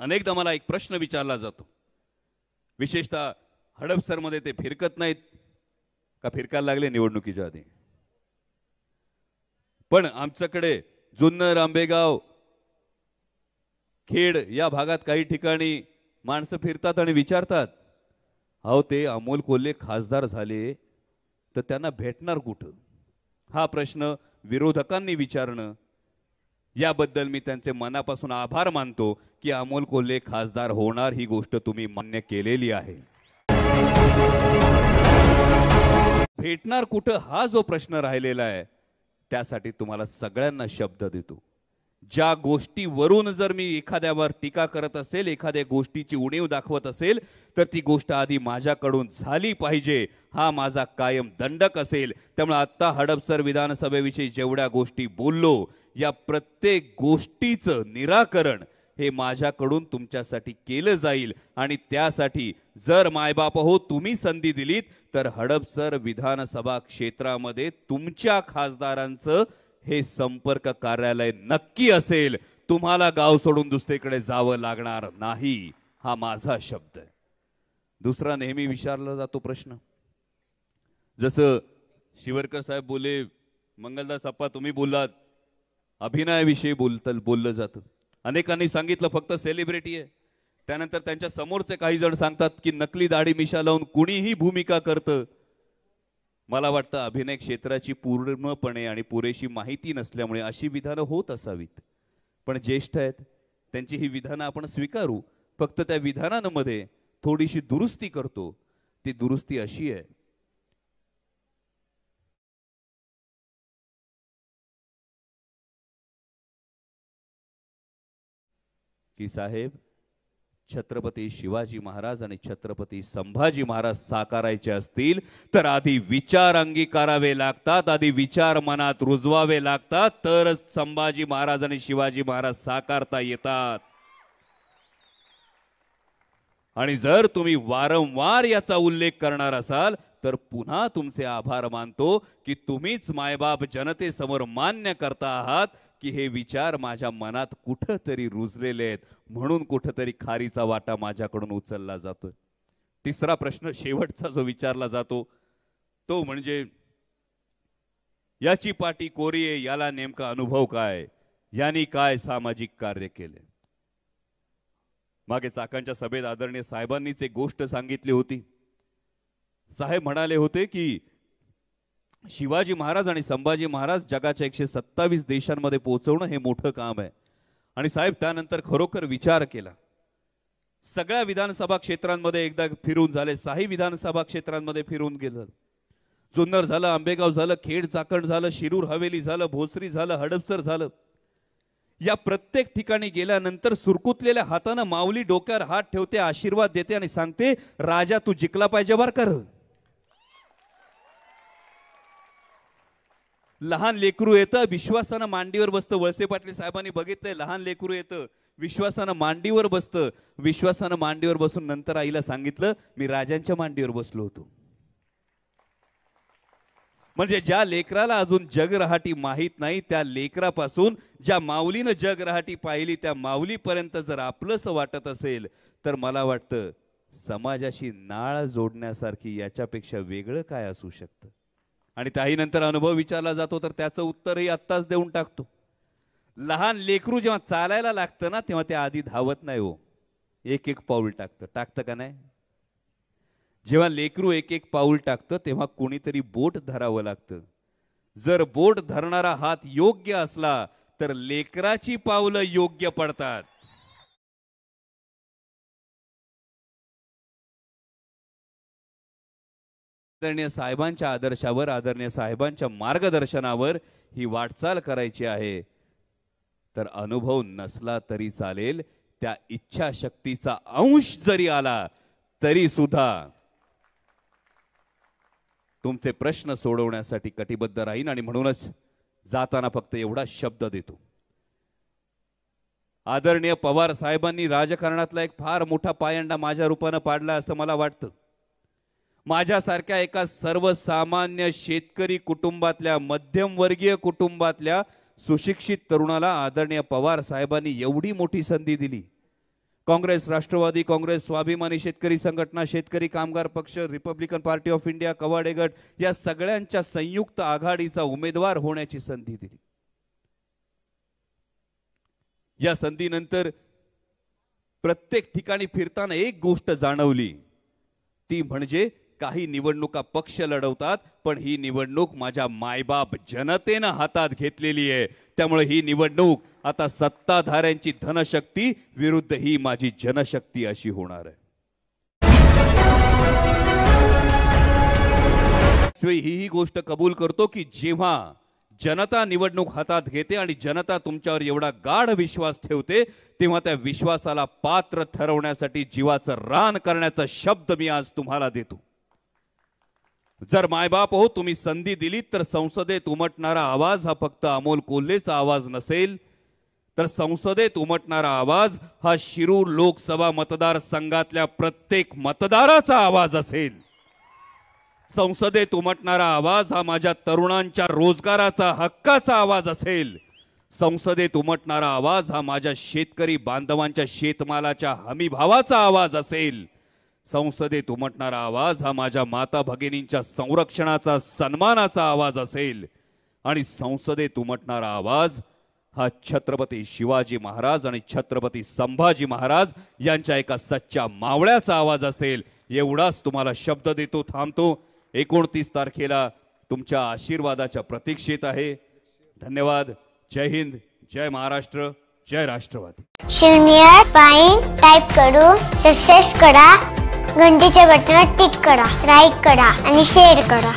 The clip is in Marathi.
अनेकदा मला एक प्रश्न विचारला जातो. विशेषतः हडपसरमध्ये ते फिरकत नाहीत का फिरकायला लागले निवडणुकीच्या आधी? पण आमच्याकडे जुन्नर आंबेगाव खेड या भागात काही ठिकाणी माणसं फिरतात आणि विचारतात अहो ते अमोल कोल्हे खासदार झाले तर त्यांना भेटणार कुठं? हा प्रश्न विरोधकांनी विचारणं याबद्दल मी त्यांचे मनापासून आभार मानतो. की अमोल कोल्हे खासदार होणार ही गोष्ट तुम्ही मान्य केलेली आहे. भेटणार कुठं हा जो प्रश्न राहिलेला आहे त्यासाठी तुम्हाला सगळ्यांना शब्द देतो. ज्या गोष्टीवरून जर मी एखाद्यावर टीका करत असेल एखाद्या गोष्टीची उणीव दाखवत असेल तर ती गोष्ट आधी माझ्याकडून झाली पाहिजे. हा माझा कायम दंडक असेल. त्यामुळे आत्ता हडपसर विधानसभेविषयी जेवढ्या गोष्टी बोललो या प्रत्येक गोष्टीचं निराकरण हे माझ्याकडून तुमच्यासाठी केलं जाईल. आणि त्यासाठी जर मायबाप हो तुम्ही संधी दिलीत तर हडपसर विधानसभा क्षेत्रामध्ये तुमच्या खासदारांचं हे संपर्क कार्यालय नक्की असेल. तुम्हाला गाव सोडून दुसरीकडे जावं लागणार नाही. हा माझा शब्द आहे. दुसरा नेहमी विचारला जातो प्रश्न. जसं शिवरकर साहेब बोले मंगलदास अप्पा तुम्ही बोललात. अभिनयाविषयी बोलत बोललं जातं. अनेकांनी सांगितलं फक्त सेलिब्रिटी आहे. त्यानंतर त्यांच्या समोरचे काही जण सांगतात की नकली दाढी मिशा लावून कुणीही भूमिका करतं. मला वाटतं अभिनय क्षेत्राची पूर्णपणे आणि पुरेशी माहिती नसल्यामुळे अशी विधानं होत असावीत. पण ज्येष्ठ आहेत त्यांची ही विधानं आपण स्वीकारू. फक्त त्या विधानांमध्ये थोडीशी दुरुस्ती करतो. ती दुरुस्ती अशी आहे की साहेब छत्रपती शिवाजी महाराज आणि छत्रपती संभाजी महाराज साकारायचे असतील तर आधी विचार अंगीकारावे लागतात आधी विचार मनात रुजवावे लागतात तरच संभाजी महाराज आणि शिवाजी महाराज साकारता येतात. आणि जर तुम्ही वारंवार याचा उल्लेख करणार असाल तर पुन्हा तुमचे आभार मानतो की तुम्हीच मायबाप जनतेसमोर मान्य करता आहात की हे विचार माझ्या मनात कुठंतरी रुजलेले आहेत म्हणून कुठंतरी खारीचा वाटा माझ्याकडून उचलला जातोय. तिसरा प्रश्न शेवटचा जो विचारला जातो तो म्हणजे याची पाटी कोरी आहे याला नेमका अनुभव काय? यांनी काय सामाजिक कार्य केले? मागे चाकांच्या सभेत आदरणीय साहेबांनीच एक गोष्ट सांगितली होती. साहेब म्हणाले होते की शिवाजी महाराज आणि संभाजी महाराज जगाच्या एकशे सत्तावीस देशांमध्ये पोहोचवणं हे मोठं काम आहे. आणि साहेब त्यानंतर खरोखर विचार केला. सगळ्या विधानसभा क्षेत्रांमध्ये एकदा फिरून झाले साही विधानसभा क्षेत्रांमध्ये फिरून गेलं. जुन्नर झालं आंबेगाव झालं खेड चाकण झालं शिरूर हवेली झालं भोसरी झालं हडपसर झालं. या प्रत्येक ठिकाणी गेल्यानंतर सुरकुतलेल्या हातानं माऊली डोक्यावर हात ठेवते आशीर्वाद देते आणि सांगते राजा तू जिंकला पाहिजे बर कर लहान लेकरू येतं विश्वासानं मांडीवर बसतं. वळसे पाटील साहेबांनी बघितलंय लहान लेकरू येतं विश्वासानं मांडीवर बसतं. विश्वासानं मांडीवर बसून नंतर आईला सांगितलं मी राजांच्या मांडीवर बसलो होतो. म्हणजे ज्या लेकराला अजून जग रहाटी माहीत नाही त्या लेकरापासून ज्या माऊलीनं जगरहाटी पाहिली त्या माऊलीपर्यंत जर आपलंच वाटत असेल तर मला वाटतं समाजाशी नाळ जोडण्यासारखी याच्यापेक्षा वेगळं काय असू शकतं? आणि त्याही नंतर अनुभव विचारला जातो तर त्याचं उत्तरही आत्ताच देऊन टाकतो. लहान लेकरू जेव्हा चालायला लागतं ना तेव्हा ते आधी धावत नाही हो. एक एक पाऊल टाकतं. टाकतं का नाही? जेव्हा लेकरू एक एक पाऊल टाकतं तेव्हा कोणीतरी बोट धरावं लागतं. जर बोट धरणारा हात योग्य असला तर लेकराची पावलं योग्य पडतात. आदरणीय साहेबांच्या आदर्शावर आदरणीय साहेबांच्या मार्गदर्शनावर ही वाटचाल करायची आहे. तर अनुभव नसला तरी चालेल त्या इच्छाशक्तीचा अंश जरी आला तरी सुद्धा. तुमचे प्रश्न सोडवण्यासाठी कटिबद्ध राहीन आणि म्हणूनच जाताना फक्त एवढा शब्द देतो. आदरणीय पवार साहेबांनी राजकारणातला एक फार मोठा पायंडा माझ्या रूपानं पाडला असं मला वाटतं. माझ्यासारख्या एका सर्वसामान्य शेतकरी कुटुंबातल्या मध्यमवर्गीय कुटुंबातल्या सुशिक्षित तरुणाला आदरणीय पवार साहेबांनी एवढी मोठी संधी दिली. काँग्रेस राष्ट्रवादी काँग्रेस स्वाभिमानी शेतकरी संघटना शेतकरी कामगार पक्ष Republican party of India Kawade गट या सगळ्यांच्या संयुक्त आघाडीचा उमेदवार होण्याची संधी दिली. या संधीनंतर प्रत्येक ठिकाणी फिरताना एक गोष्ट जाणवली. ती म्हणजे काही निवडणुका पक्ष लढवतात पण ही निवडणूक माझ्या मायबाप जनतेनं हातात घेतलेली आहे. त्यामुळे ही निवडणूक आता सत्ताधाऱ्यांची धनशक्ती विरुद्ध ही माझी जनशक्ती अशी होणार आहे. ही ही गोष्ट कबूल करतो की जेव्हा जनता निवडणूक हातात घेते आणि जनता तुमच्यावर एवढा गाढ विश्वास ठेवते तेव्हा त्या विश्वासाला पात्र ठरवण्यासाठी जीवाचं रान करण्याचा शब्द मी आज तुम्हाला देतो. जर मायबाप हो तुम्ही संधी दिलीत तर संसदेत उमटणारा आवाज हा फक्त अमोल कोल्हेचा आवाज नसेल. तर संसदेत उमटणारा आवाज हा शिरूर लोकसभा मतदारसंघातल्या प्रत्येक मतदाराचा आवाज असेल. संसदेत उमटणारा आवाज हा माझ्या तरुणांच्या रोजगाराचा हक्काचा आवाज असेल. संसदेत उमटणारा आवाज हा माझ्या शेतकरी बांधवांच्या शेतमालाच्या हमीभावाचा आवाज असेल. संसदेत उमटणारा आवाज हा माझ्या माता भगिनींच्या संरक्षणाचा सन्मानाचा आवाज असेल. आणि संसदेत उमटणारा आवाज हा छत्रपती शिवाजी महाराज आणि छत्रपती संभाजी महाराज यांच्या एका सच्च्या मावळ्याचा आवाज असेल. एवढाच तुम्हाला शब्द देतो थांबतो. एकोणतीस तारखेला तुमच्या आशीर्वादाच्या प्रतीक्षेत आहे. धन्यवाद. जय हिंद. जय महाराष्ट्र. जय राष्ट्रवादी. शून्य पाईन टाईप करू. सक्सेस करा. घंटीच्या बटनात टिक करा लाईक करा आणि शेअर करा.